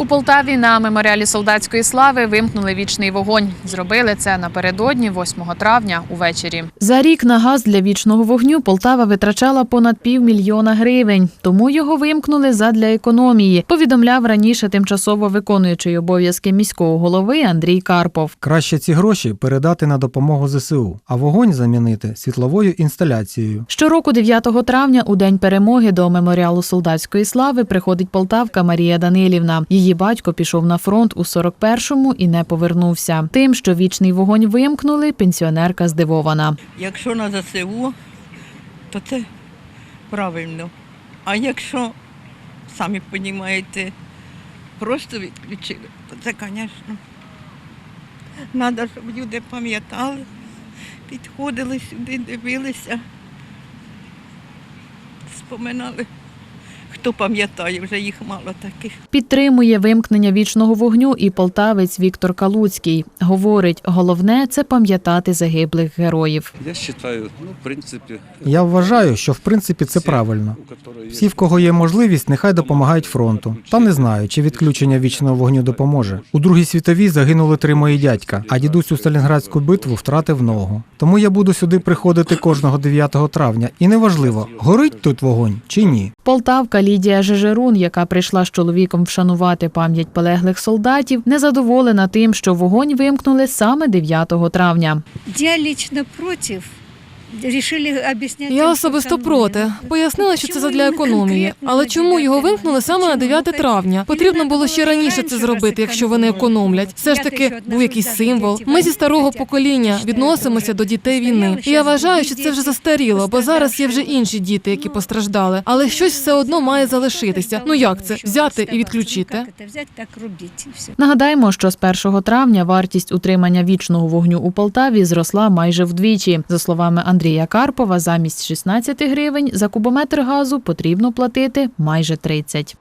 У Полтаві на меморіалі солдатської слави вимкнули вічний вогонь. Зробили це напередодні 8 травня увечері. За рік на газ для вічного вогню Полтава витрачала понад півмільйона гривень, тому його вимкнули задля економії. Повідомляв раніше тимчасово виконуючий обов'язки міського голови Андрій Карпов. Краще ці гроші передати на допомогу ЗСУ, а вогонь замінити світловою інсталяцією. Щороку 9 травня, у день перемоги, до меморіалу солдатської слави приходить полтавка Марія Данилівна. Її батько пішов на фронт у 41-му і не повернувся. Тим, що вічний вогонь вимкнули, пенсіонерка здивована. Якщо на ЗСУ, то це правильно. А якщо, самі розумієте, просто відключили, то це, звісно, треба, щоб люди пам'ятали, підходили сюди, дивилися, споминали. Хто пам'ятає, вже їх мало таких. Підтримує вимкнення вічного вогню і полтавець Віктор Калуцький. Говорить, головне це пам'ятати загиблих героїв. Я считаю, ну, в принципе... Я вважаю, що в принципі це правильно. Всі, в кого є можливість, нехай допомагають фронту. Та не знаю, чи відключення вічного вогню допоможе. У Другій світовій загинули три мої дядька, а дідусь у Сталінградську битву втратив ногу. Тому я буду сюди приходити кожного 9 травня, і неважливо, горить тут вогонь чи ні. Полтавка Лідія Жежерун, яка прийшла з чоловіком вшанувати пам'ять полеглих солдатів, незадоволена тим, що вогонь вимкнули саме 9 травня. Я лично против. Решили объяснять. Я особисто проти. Пояснила, що це задля економії. Але чому його вимкнули саме на 9 травня? Потрібно було ще раніше це зробити, якщо вони економлять. Все ж таки був якийсь символ. Ми зі старого покоління відносимося до дітей війни. І я вважаю, що це вже застаріло, бо зараз є вже інші діти, які постраждали. Але щось все одно має залишитися. Ну як це взяти і відключити? Как это взять, так рубить. и всё. Нагадаємо, що з 1 травня вартість утримання вічного вогню у Полтаві зросла майже вдвічі. За словами Андрія Карпова, замість 16 гривень за кубометр газу потрібно платити майже 30.